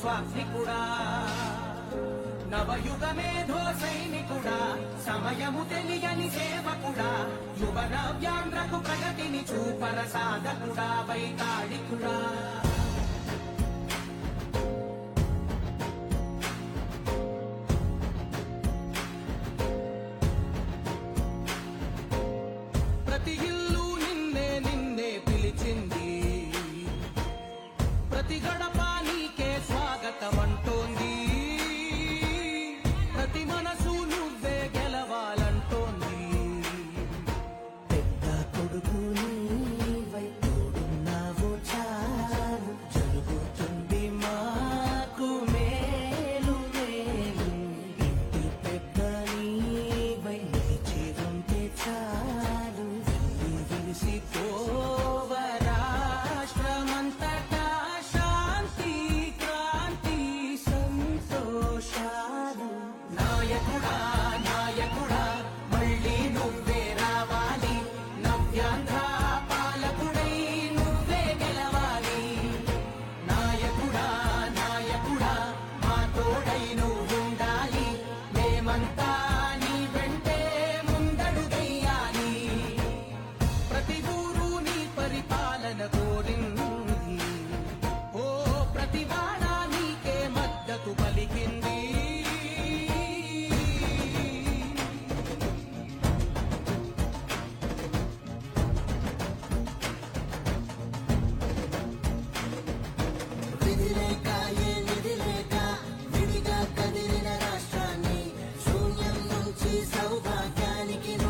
పరిపాలించర స్వామికుడా నవయుగ మేధో సైనికుడా సమయము తెలియని సేవకుడా. యువన వ్యాంధ్రకు ప్రగతిని చూపర సాధకుడా వైతాళికుడా. ప్రతి Aliquidó.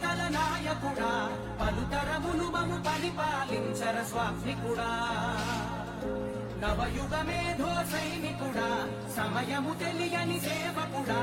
ఘనమగు నాయకుడా పలుతరములు మము పరిపాలించర స్వామికుడా నవయుగమేధో సైనికుడా సమయము తెలియని సేవకుడా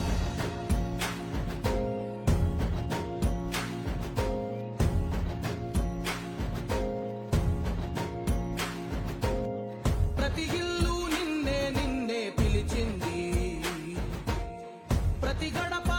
ప్రతి గడప